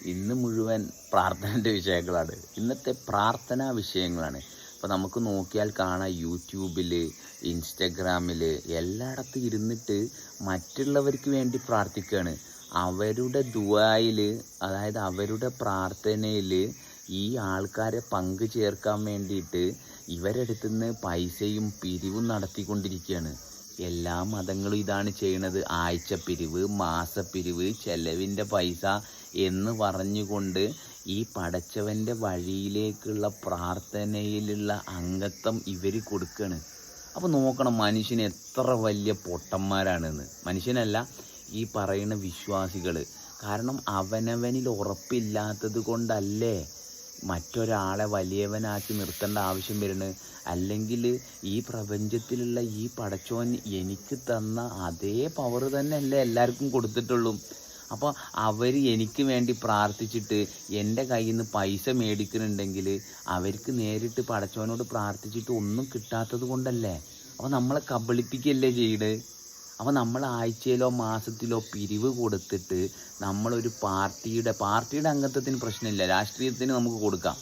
ഇന്ന് മുഴുവൻ പ്രാർത്ഥനന്റെ വിഷയങ്ങളാണ്. ഇന്നത്തെ പ്രാർത്ഥനാ വിഷയങ്ങളാണ്. അപ്പോൾ നമുക്ക് നോക്കിയാൽ കാണാം യൂട്യൂബിൽ ഇൻസ്റ്റഗ്രാമിൽ എല്ലായിടത്തും ഇരുന്നിട്ട് മറ്റുള്ളവർക്ക് വേണ്ടി പ്രാർത്ഥിക്കുകയാണ് അവരുടെ ദുവായിൽ അതായത് അവരുടെ പ്രാർത്ഥനയിൽ ഈ ആൾക്കാരെ പങ്കു ചേർക്കാൻ വേണ്ടിയിട്ട് ഇവരെടുത്തുനിന്ന് പൈസയും പിരിവും നടത്തിക്കൊണ്ടിരിക്കുകയാണ്. എല്ലാ മതങ്ങളും ഇതാണ് ചെയ്യണത്. ആഴ്ചപ്പിരിവ് മാസപ്പിരിവ് ചെലവിന്റെ പൈസ എന്ന് പറഞ്ഞുകൊണ്ട് ഈ പടച്ചവന്റെ വഴിയിലേക്കുള്ള പ്രാർത്ഥനയിലുള്ള അംഗത്വം ഇവർ കൊടുക്കുകയാണ് അപ്പോൾ നോക്കണം മനുഷ്യൻ എത്ര വലിയ പൊട്ടന്മാരാണെന്ന്. മനുഷ്യനല്ല ഈ പറയുന്ന വിശ്വാസികൾ കാരണം അവനവനിൽ ഉറപ്പില്ലാത്തത് കൊണ്ടല്ലേ മറ്റൊരാളെ വലിയവനാക്കി നിർത്തേണ്ട ആവശ്യം വരുന്നത് അല്ലെങ്കിൽ ഈ പ്രപഞ്ചത്തിലുള്ള ഈ പടച്ചോൻ എനിക്ക് തന്ന അതേ പവർ തന്നെ അല്ലേ എല്ലാവർക്കും കൊടുത്തിട്ടുള്ളൂ. അപ്പോൾ അവർ എനിക്ക് വേണ്ടി പ്രാർത്ഥിച്ചിട്ട് എന്റെ കയ്യിൽ നിന്ന് പൈസ മേടിക്കുന്നുണ്ടെങ്കിൽ അവർക്ക് നേരിട്ട് പടച്ചോനോട് പ്രാർത്ഥിച്ചിട്ട് ഒന്നും കിട്ടാത്തത് കൊണ്ടല്ലേ? അപ്പോൾ നമ്മളെ കബളിപ്പിക്കല്ലേ ചെയ്യണത് അപ്പോൾ നമ്മൾ ആഴ്ചയിലോ മാസത്തിലോ പിരിവ് കൊടുത്തിട്ട് നമ്മളൊരു പാർട്ടിയുടെ പാർട്ടിയുടെ അംഗത്വത്തിന് പ്രശ്നമില്ല. രാഷ്ട്രീയത്തിന് നമുക്ക് കൊടുക്കാം.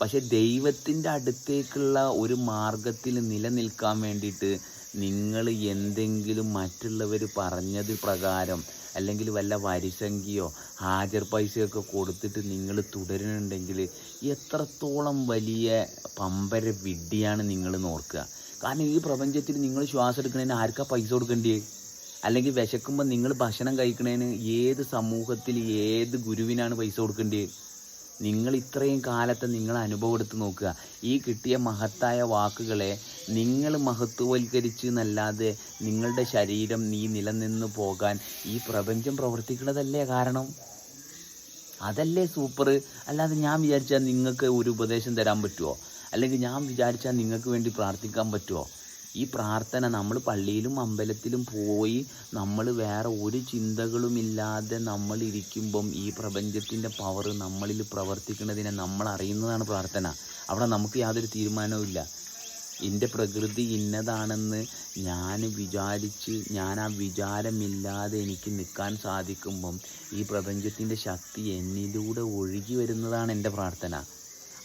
പക്ഷേ ദൈവത്തിന്റെ അടുത്തേക്കുള്ള ഒരു മാർഗത്തിൽ നിലനിൽക്കാൻ വേണ്ടിയിട്ട് നിങ്ങൾ എന്തെങ്കിലും മറ്റുള്ളവർ പറഞ്ഞത് പ്രകാരം അല്ലെങ്കിൽ വല്ല വരിസംഖ്യയോ ഹാജർ പൈസയൊക്കെ കൊടുത്തിട്ട് നിങ്ങൾ തുടരുന്നുണ്ടെങ്കിൽ എത്രത്തോളം വലിയ പമ്പര വിഡ്ഢിയാണ് നിങ്ങൾ നോർക്കുക കാരണം ഈ പ്രപഞ്ചത്തിൽ നിങ്ങൾ ശ്വാസം എടുക്കുന്നതിന് ആർക്കാ പൈസ കൊടുക്കേണ്ടിയേ അല്ലെങ്കിൽ വിശക്കുമ്പോൾ നിങ്ങൾ ഭക്ഷണം കഴിക്കുന്നതിന് ഏത് സമൂഹത്തിൽ ഏത് ഗുരുവിനാണ് പൈസ കൊടുക്കേണ്ടത് നിങ്ങൾ ഇത്രയും കാലത്തെ നിങ്ങൾ അനുഭവം എടുത്ത് നോക്കുക. ഈ കിട്ടിയ മഹത്തായ വാക്കുകളെ നിങ്ങൾ മഹത്വവൽക്കരിച്ച് എന്നല്ലാതെ നിങ്ങളുടെ ശരീരം നീ നിലനിന്ന് പോകാൻ ഈ പ്രപഞ്ചം പ്രവർത്തിക്കുന്നതല്ലേ കാരണം? അതല്ലേ സൂപ്പർ അല്ലാതെ ഞാൻ വിചാരിച്ചാൽ നിങ്ങൾക്ക് ഒരു ഉപദേശം തരാൻ പറ്റുമോ അല്ലെങ്കിൽ ഞാൻ വിചാരിച്ചാൽ നിങ്ങൾക്ക് വേണ്ടി പ്രാർത്ഥിക്കാൻ പറ്റുമോ ഈ പ്രാർത്ഥന നമ്മൾ പള്ളിയിലും അമ്പലത്തിലും പോയി നമ്മൾ വേറെ ഒരു ചിന്തകളുമില്ലാതെ നമ്മൾ ഇരിക്കുമ്പം ഈ പ്രപഞ്ചത്തിന്റെ പവർ നമ്മളിൽ പ്രവർത്തിക്കുന്നതിനെ നമ്മൾ അറിയുന്നതാണ് പ്രാർത്ഥന. അവിടെ നമുക്ക് യാതൊരു തീരുമാനവും ഇല്ല. എന്റെ പ്രകൃതി ഇന്നതാണെന്ന് ഞാൻ വിചാരിച്ച് ഞാൻ ആ വിചാരമില്ലാതെ എനിക്ക് നിൽക്കാൻ സാധിക്കുമ്പം ഈ പ്രപഞ്ചത്തിന്റെ ശക്തി എന്നിലൂടെ ഒഴുകി വരുന്നതാണ് എന്റെ പ്രാർത്ഥന.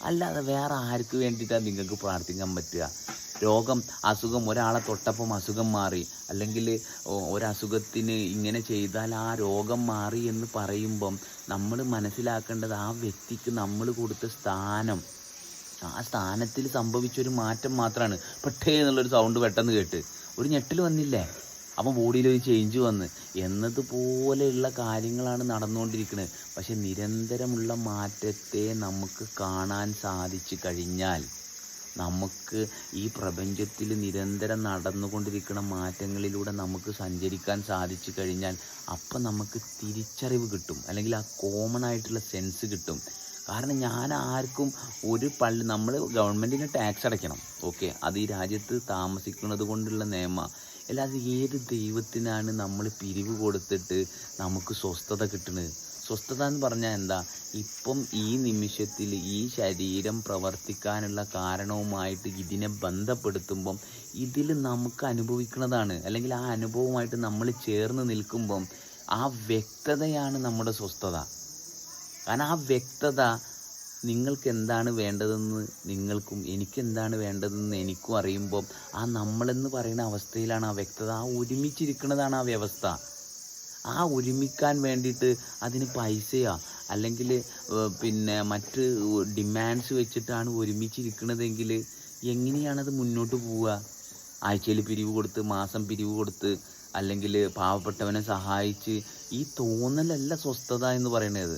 അല്ലാതെ വേറെ ആർക്ക് വേണ്ടിയിട്ടാണ് നിങ്ങൾക്ക് പ്രാർത്ഥിക്കാൻ പറ്റുക? രോഗം അസുഖം ഒരാളെ തൊട്ടപ്പം അസുഖം മാറി. അല്ലെങ്കിൽ ഒരസുഖത്തിന് ഇങ്ങനെ ചെയ്താൽ ആ രോഗം മാറി എന്ന് പറയുമ്പം നമ്മൾ മനസ്സിലാക്കേണ്ടത് ആ വ്യക്തിക്ക് നമ്മൾ കൊടുത്ത സ്ഥാനം. ആ സ്ഥാനത്തിൽ സംഭവിച്ചൊരു മാറ്റം മാത്രമാണ് പെട്ടേ എന്നുള്ളൊരു സൗണ്ട് പെട്ടെന്ന് കേട്ട്. ഒരു ഞെട്ടിൽ വന്നില്ലേ? അപ്പം ബോഡിയിൽ ഒരു ചേഞ്ച് വന്ന്. എന്നതുപോലെയുള്ള കാര്യങ്ങളാണ് നടന്നുകൊണ്ടിരിക്കുന്നത് പക്ഷെ നിരന്തരമുള്ള മാറ്റത്തെ നമുക്ക് കാണാൻ സാധിച്ചു കഴിഞ്ഞാൽ നമുക്ക് ഈ പ്രപഞ്ചത്തിൽ നിരന്തരം നടന്നുകൊണ്ടിരിക്കുന്ന മാറ്റങ്ങളിലൂടെ നമുക്ക് സഞ്ചരിക്കാൻ സാധിച്ചു കഴിഞ്ഞാൽ അപ്പം നമുക്ക് തിരിച്ചറിവ് കിട്ടും. അല്ലെങ്കിൽ ആ കോമൺ ആയിട്ടുള്ള സെൻസ് കിട്ടും. കാരണം ഞാൻ ആർക്കും ഒരു പള്ളി നമ്മൾ ഗവൺമെന്റിന് ടാക്സ് അടയ്ക്കണം. ഓക്കെ അത് ഈ രാജ്യത്ത് താമസിക്കുന്നത് കൊണ്ടുള്ള നിയമ. അല്ലാതെ ഏത് ദൈവത്തിനാണ് നമ്മൾ പിരിവ് കൊടുത്തിട്ട് നമുക്ക് സ്വസ്ഥത കിട്ടുന്നത് സ്വസ്ഥത എന്ന് പറഞ്ഞാൽ എന്താ? ഇപ്പം ഈ നിമിഷത്തിൽ ഈ ശരീരം പ്രവർത്തിക്കാനുള്ള കാരണവുമായിട്ട് ഇതിനെ ബന്ധപ്പെടുത്തുമ്പം ഇതിൽ നമുക്ക് അനുഭവിക്കുന്നതാണ്. അല്ലെങ്കിൽ ആ അനുഭവമായിട്ട് നമ്മൾ ചേർന്ന് നിൽക്കുമ്പം ആ വ്യക്തതയാണ് നമ്മുടെ സ്വസ്ഥത. കാരണം ആ വ്യക്തത നിങ്ങൾക്ക് എന്താണ് വേണ്ടതെന്ന് നിങ്ങൾക്കും എനിക്ക് എന്താണ് വേണ്ടതെന്ന് എനിക്കും അറിയുമ്പോൾ ആ നമ്മളെന്ന് പറയുന്ന അവസ്ഥയിലാണ് ആ വ്യക്തത. ആ ഒരുമിച്ചിരിക്കുന്നതാണ് ആ വ്യവസ്ഥ. ആ ഒരുമിക്കാൻ വേണ്ടിയിട്ട് അതിന് പൈസയാ. അല്ലെങ്കിൽ പിന്നെ മറ്റ് ഡിമാൻഡ്സ് വെച്ചിട്ടാണ് ഒരുമിച്ചിരിക്കുന്നതെങ്കിൽ എങ്ങനെയാണത് മുന്നോട്ട് പോവുക? ആഴ്ചയിൽ പിരിവ് കൊടുത്ത് മാസം പിരിവ് കൊടുത്ത് അല്ലെങ്കിൽ പാവപ്പെട്ടവനെ സഹായിച്ച് ഈ തോന്നലല്ല സ്വസ്ഥത എന്ന് പറയുന്നത്.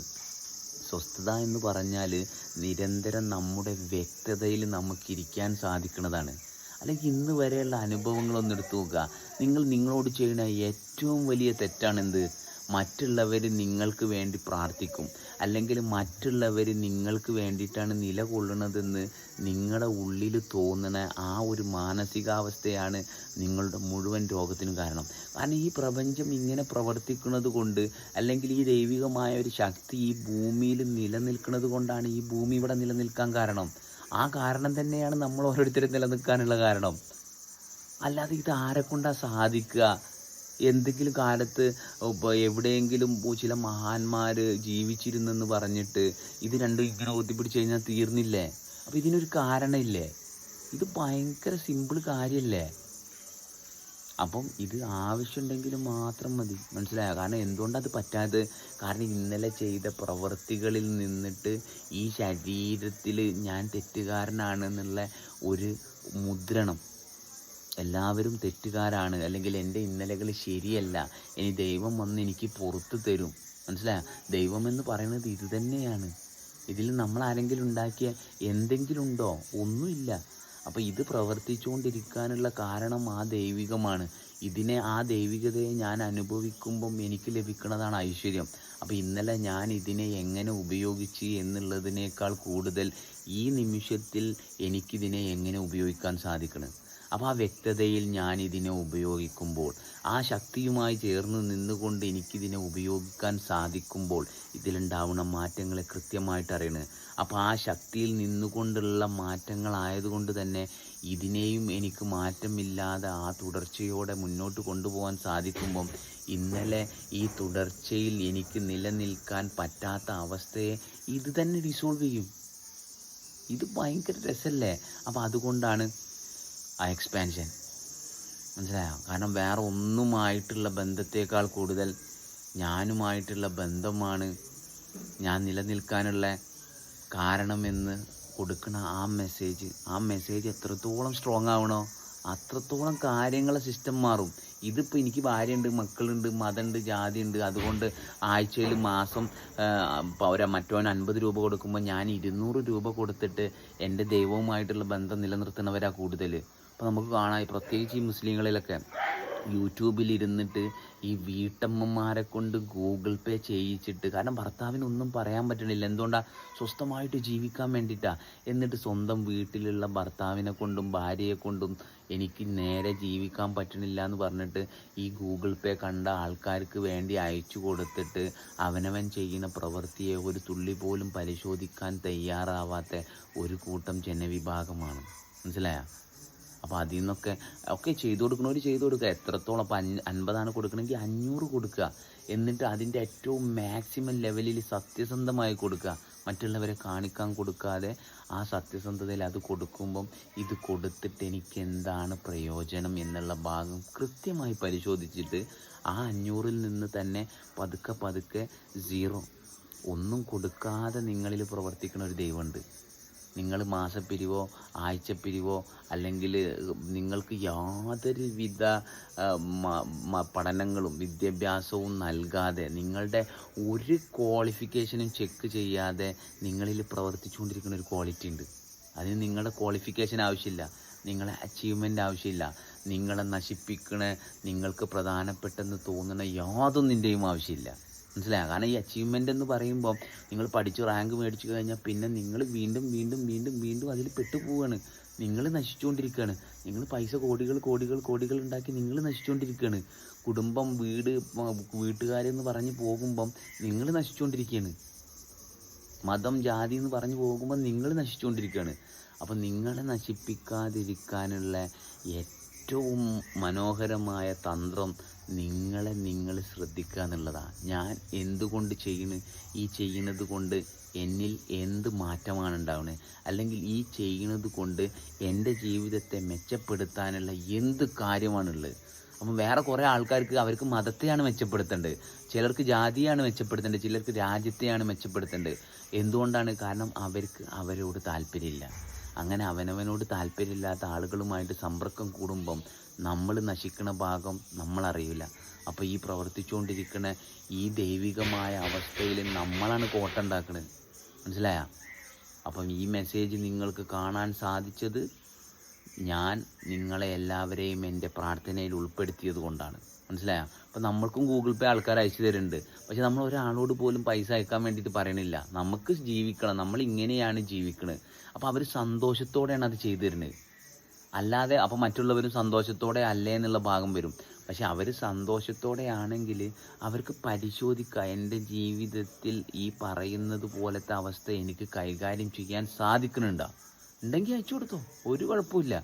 സ്വസ്ഥത എന്ന് പറഞ്ഞാൽ നിരന്തരം നമ്മുടെ വ്യക്തതയിൽ നമുക്കിരിക്കാൻ സാധിക്കുന്നതാണ്. അല്ലെങ്കിൽ ഇന്ന് വരെയുള്ള അനുഭവങ്ങളൊന്നെടുത്തു നോക്കുക. നിങ്ങൾ നിങ്ങളോട് ചെയ്യുന്ന ഏറ്റവും വലിയ തെറ്റാണെന്ത്? മറ്റുള്ളവർ നിങ്ങൾക്ക് വേണ്ടി പ്രാർത്ഥിക്കും. അല്ലെങ്കിൽ മറ്റുള്ളവർ നിങ്ങൾക്ക് വേണ്ടിയിട്ടാണ് നിലകൊള്ളുന്നതെന്ന് നിങ്ങളുടെ ഉള്ളിൽ തോന്നുന്ന ആ ഒരു മാനസികാവസ്ഥയാണ് നിങ്ങളുടെ മുഴുവൻ രോഗത്തിനും കാരണം. കാരണം ഈ പ്രപഞ്ചം ഇങ്ങനെ പ്രവർത്തിക്കുന്നത് കൊണ്ട് അല്ലെങ്കിൽ ഈ ദൈവികമായ ഒരു ശക്തി ഈ ഭൂമിയിൽ നിലനിൽക്കുന്നത് കൊണ്ടാണ് ഈ ഭൂമി ഇവിടെ നിലനിൽക്കാൻ കാരണം. ആ കാരണം തന്നെയാണ് നമ്മൾ ഓരോരുത്തരും നിലനിൽക്കാനുള്ള കാരണം. അല്ലാതെ ഇത് ആരെക്കൊണ്ടാണ് കൊണ്ടാ സാധിക്കുക? എന്തെങ്കിലും കാലത്ത് ഇപ്പോൾ എവിടെയെങ്കിലും ചില മഹാന്മാർ ജീവിച്ചിരുന്നെന്ന് പറഞ്ഞിട്ട് ഇത് രണ്ടും ഇങ്ങനെ ഒത്തിപ്പിടിച്ച് കഴിഞ്ഞാൽ തീർന്നില്ലേ? അപ്പോൾ ഇതിനൊരു കാരണമില്ലേ? ഇത് ഭയങ്കര സിമ്പിൾ കാര്യമല്ലേ അപ്പം ഇത് ആവശ്യമുണ്ടെങ്കിൽ മാത്രം മതി. മനസ്സിലായോ? കാരണം എന്തുകൊണ്ടത് അത് പറ്റാത്തത്? കാരണം ഇന്നലെ ചെയ്ത പ്രവൃത്തികളിൽ നിന്നിട്ട് ഈ ശരീരത്തിൽ ഞാൻ തെറ്റുകാരനാണെന്നുള്ള ഒരു മുദ്രണം എല്ലാവരും തെറ്റുകാരാണ്. അല്ലെങ്കിൽ എന്റെ ഇന്നലകൾ ശരിയല്ല. ഇനി ദൈവം വന്ന് എനിക്ക് പുറത്ത് തരും. മനസ്സിലായോ? ദൈവം എന്ന് പറയുന്നത് ഇത് തന്നെയാണ്. ഇതിൽ നമ്മൾ ആരെങ്കിലും ഉണ്ടാക്കിയ എന്തെങ്കിലും ഉണ്ടോ? ഒന്നുമില്ല. അപ്പോൾ ഇത് പ്രവർത്തിച്ചുകൊണ്ടിരിക്കാനുള്ള കാരണം ആ ദൈവികമാണ്. ഇതിനെ ആ ദൈവികതയെ ഞാൻ അനുഭവിക്കുമ്പം എനിക്ക് ലഭിക്കുന്നതാണ് ഐശ്വര്യം. അപ്പോൾ ഇന്നലെ ഞാൻ ഇതിനെ എങ്ങനെ ഉപയോഗിച്ച് എന്നുള്ളതിനേക്കാൾ കൂടുതൽ ഈ നിമിഷത്തിൽ എനിക്കിതിനെ എങ്ങനെ ഉപയോഗിക്കാൻ സാധിക്കണം? അപ്പോൾ ആ വ്യക്തതയിൽ ഞാൻ ഇതിനെ ഉപയോഗിക്കുമ്പോൾ ആ ശക്തിയുമായി ചേർന്ന് നിന്നുകൊണ്ട് എനിക്കിതിനെ ഉപയോഗിക്കാൻ സാധിക്കുമ്പോൾ ഇതിലുണ്ടാവുന്ന മാറ്റങ്ങളെ കൃത്യമായിട്ട് അറിയണത് അപ്പോൾ ആ ശക്തിയിൽ നിന്നുകൊണ്ടുള്ള മാറ്റങ്ങളായതുകൊണ്ട് തന്നെ ഇതിനെയും എനിക്ക് മാറ്റമില്ലാതെ ആ തുടർച്ചയോടെ മുന്നോട്ട് കൊണ്ടുപോകാൻ സാധിക്കുമ്പം ഇന്നലെ ഈ തുടർച്ചയിൽ എനിക്ക് നിലനിൽക്കാൻ പറ്റാത്ത അവസ്ഥയെ ഇത് തന്നെ ഡിസോൾവ് ചെയ്യും. ഇത് ഭയങ്കര രസമല്ലേ അപ്പോൾ അതുകൊണ്ടാണ് ആ എക്സ്പാൻഷൻ മനസ്സിലായോ? കാരണം വേറെ ഒന്നുമായിട്ടുള്ള ബന്ധത്തേക്കാൾ കൂടുതൽ ഞാനുമായിട്ടുള്ള ബന്ധമാണ് ഞാൻ നിലനിൽക്കാനുള്ള കാരണമെന്ന് കൊടുക്കുന്ന ആ മെസ്സേജ് ആ മെസ്സേജ് എത്രത്തോളം സ്ട്രോങ് ആവണോ അത്രത്തോളം കാര്യങ്ങളെ സിസ്റ്റം മാറും. ഇതിപ്പോൾ എനിക്ക് ഭാര്യയുണ്ട് മക്കളുണ്ട് മതമുണ്ട് ജാതിയുണ്ട്. അതുകൊണ്ട് ആഴ്ചയിൽ മാസം പൗര മറ്റവൻ അൻപത് രൂപ കൊടുക്കുമ്പോൾ ഞാൻ ഇരുന്നൂറ് രൂപ കൊടുത്തിട്ട് എന്റെ ദൈവവുമായിട്ടുള്ള ബന്ധം നിലനിർത്തുന്നവരാ കൂടുതൽ അപ്പോൾ നമുക്ക് കാണാം പ്രത്യേകിച്ച് ഈ മുസ്ലിങ്ങളിലൊക്കെ യൂട്യൂബിൽ ഇരുന്നിട്ട് ഈ വീട്ടമ്മമാരെ കൊണ്ട് ഗൂഗിൾ പേ ചെയ്യിച്ചിട്ട് കാരണം ഭർത്താവിന് ഒന്നും പറയാൻ പറ്റണില്ല. എന്തുകൊണ്ടാണ് സ്വസ്ഥമായിട്ട് ജീവിക്കാൻ വേണ്ടിയിട്ടാണ് എന്നിട്ട് സ്വന്തം വീട്ടിലുള്ള ഭർത്താവിനെ കൊണ്ടും ഭാര്യയെ കൊണ്ടും എനിക്ക് നേരെ ജീവിക്കാൻ പറ്റണില്ല എന്ന് പറഞ്ഞിട്ട് ഈ ഗൂഗിൾ പേ കണ്ട ആൾക്കാർക്ക് വേണ്ടി അയച്ചു കൊടുത്തിട്ട് അവനവൻ ചെയ്യുന്ന പ്രവൃത്തിയെ ഒരു തുള്ളി പോലും പരിശോധിക്കാൻ തയ്യാറാവാത്ത ഒരു കൂട്ടം ജനവിഭാഗമാണ്. മനസ്സിലായോ? അപ്പോൾ അതിൽ നിന്നൊക്കെ ഒക്കെ ചെയ്തു കൊടുക്കണവർ ചെയ്തു കൊടുക്കുക. എത്രത്തോളം അപ്പോൾ അൻപതാണ് കൊടുക്കണമെങ്കിൽ അഞ്ഞൂറ് കൊടുക്കുക. എന്നിട്ട് അതിന്റെ ഏറ്റവും മാക്സിമം ലെവലിൽ സത്യസന്ധമായി കൊടുക്കുക. മറ്റുള്ളവരെ കാണിക്കാൻ കൊടുക്കാതെ ആ സത്യസന്ധതയിൽ അത് കൊടുക്കുമ്പം ഇത് കൊടുത്തിട്ട് എനിക്ക് എന്താണ് പ്രയോജനം എന്നുള്ള ഭാഗം കൃത്യമായി പരിശോധിച്ചിട്ട് ആ അഞ്ഞൂറിൽ നിന്ന് തന്നെ പതുക്കെ പതുക്കെ സീറോ. ഒന്നും കൊടുക്കാതെ നിങ്ങളിൽ പ്രവർത്തിക്കുന്ന ഒരു ദൈവമുണ്ട്. നിങ്ങൾ മാസപ്പിരിവോ ആഴ്ചപ്പിരിവോ അല്ലെങ്കിൽ നിങ്ങൾക്ക് യാതൊരു വിധ പഠനങ്ങളും വിദ്യാഭ്യാസവും നൽകാതെ നിങ്ങളുടെ ഒരു ക്വാളിഫിക്കേഷനും ചെക്ക് ചെയ്യാതെ നിങ്ങളിൽ പ്രവർത്തിച്ചുകൊണ്ടിരിക്കുന്ന ഒരു ക്വാളിറ്റി ഉണ്ട്. അതിന് നിങ്ങളുടെ ക്വാളിഫിക്കേഷൻ ആവശ്യമില്ല. നിങ്ങളെ അച്ചീവ്മെന്റ് ആവശ്യമില്ല. നിങ്ങളെ നശിപ്പിക്കണ നിങ്ങൾക്ക് പ്രധാനപ്പെട്ടെന്ന് തോന്നുന്ന യാതൊന്നിന്റെയും ആവശ്യമില്ല. മനസ്സിലായോ? കാരണം ഈ അച്ചീവ്മെന്റ് എന്ന് പറയുമ്പോൾ നിങ്ങൾ പഠിച്ച് റാങ്ക് മേടിച്ചു കഴിഞ്ഞാൽ പിന്നെ നിങ്ങൾ വീണ്ടും വീണ്ടും വീണ്ടും വീണ്ടും അതിൽ പെട്ടുപോവുകയാണ് നിങ്ങൾ നശിച്ചുകൊണ്ടിരിക്കുകയാണ്. നിങ്ങൾ പൈസ കോടികൾ കോടികൾ കോടികൾ ഉണ്ടാക്കി നിങ്ങൾ നശിച്ചുകൊണ്ടിരിക്കുകയാണ്. കുടുംബം വീട് വീട്ടുകാരെന്ന് പറഞ്ഞ് പോകുമ്പം നിങ്ങൾ നശിച്ചുകൊണ്ടിരിക്കുകയാണ്. മതം ജാതി എന്ന് പറഞ്ഞു പോകുമ്പോൾ നിങ്ങൾ നശിച്ചുകൊണ്ടിരിക്കുകയാണ്. അപ്പം നിങ്ങളെ നശിപ്പിക്കാതിരിക്കാനുള്ള ഏറ്റവും മനോഹരമായ തന്ത്രം നിങ്ങളെ നിങ്ങൾ ശ്രദ്ധിക്കുക എന്നുള്ളതാണ് ഞാൻ എന്തുകൊണ്ട് ചെയ്യണ്? ഈ ചെയ്യുന്നത് കൊണ്ട് എന്നിൽ എന്ത് മാറ്റമാണ് ഉണ്ടാവുന്നത് അല്ലെങ്കിൽ ഈ ചെയ്യുന്നത് കൊണ്ട് എന്റെ ജീവിതത്തെ മെച്ചപ്പെടുത്താനുള്ള എന്ത് കാര്യമാണുള്ളത്? അപ്പം വേറെ കുറേ ആൾക്കാർക്ക് അവർക്ക് മതത്തെയാണ് മെച്ചപ്പെടുത്തേണ്ടത്. ചിലർക്ക് ജാതിയാണ് മെച്ചപ്പെടുത്തേണ്ടത്. ചിലർക്ക് രാജ്യത്തെയാണ് മെച്ചപ്പെടുത്തേണ്ടത്. എന്തുകൊണ്ടാണ്? കാരണം അവർക്ക് അവരോട് താല്പര്യമില്ല. അങ്ങനെ അവനവനോട് താല്പര്യമില്ലാത്ത ആളുകളുമായിട്ട് സമ്പർക്കം കൂടുമ്പം നമ്മൾ നശിക്കുന്ന ഭാഗം നമ്മളറിയില്ല. അപ്പോൾ ഈ പ്രവർത്തിച്ചുകൊണ്ടിരിക്കുന്ന ഈ ദൈവികമായ അവസ്ഥയിൽ നമ്മളാണ് കോട്ട ഉണ്ടാക്കുന്നത് മനസ്സിലായ? അപ്പം ഈ മെസ്സേജ് നിങ്ങൾക്ക് കാണാൻ സാധിച്ചത് ഞാൻ നിങ്ങളെ എല്ലാവരെയും എന്റെ പ്രാർത്ഥനയിൽ ഉൾപ്പെടുത്തിയത് കൊണ്ടാണ്. മനസ്സിലായ? അപ്പം നമ്മൾക്കും ഗൂഗിൾ പേ ആൾക്കാർ അയച്ചു തരുന്നുണ്ട്. പക്ഷെ നമ്മൾ ഒരാളോട് പോലും പൈസ അയക്കാൻ വേണ്ടിയിട്ട് പറയണില്ല. നമുക്ക് ജീവിക്കണം. നമ്മൾ ഇങ്ങനെയാണ് ജീവിക്കുന്നത് അപ്പോൾ അവർ സന്തോഷത്തോടെയാണ് അത് ചെയ്തു തരുന്നത്. അല്ലാതെ അപ്പോൾ മറ്റുള്ളവരും സന്തോഷത്തോടെ അല്ലേ എന്നുള്ള ഭാഗം വരും. പക്ഷെ അവർ സന്തോഷത്തോടെ ആണെങ്കിൽ അവർക്ക് പരിശോധിക്കുക എന്റെ ജീവിതത്തിൽ ഈ പറയുന്നത് പോലത്തെ അവസ്ഥ എനിക്ക് കൈകാര്യം ചെയ്യാൻ സാധിക്കുന്നുണ്ടോ? ഉണ്ടെങ്കിൽ അയച്ചു കൊടുത്തോ. ഒരു കുഴപ്പമില്ല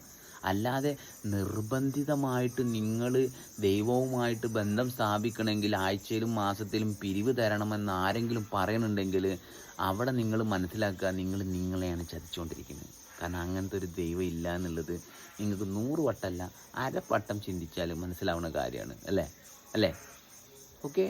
അല്ലാതെ നിർബന്ധിതമായിട്ട് നിങ്ങൾ ദൈവവുമായിട്ട് ബന്ധം സ്ഥാപിക്കണമെങ്കിൽ ആഴ്ചയിലും മാസത്തിലും പിരിവ് തരണമെന്ന് ആരെങ്കിലും പറയുന്നുണ്ടെങ്കിൽ അവിടെ നിങ്ങൾ മനസ്സിലാക്കുക നിങ്ങൾ നിങ്ങളെയാണ് ചതിച്ചുകൊണ്ടിരിക്കുന്നത്. കാരണം അങ്ങനത്തെ ഒരു ദൈവം ഇല്ല എന്നുള്ളത് നിങ്ങൾക്ക് നൂറ് വട്ടമല്ല അരവട്ടം ചിന്തിച്ചാൽ മനസ്സിലാവുന്ന കാര്യമാണ് അല്ലേ? അല്ലേ? ഓക്കെ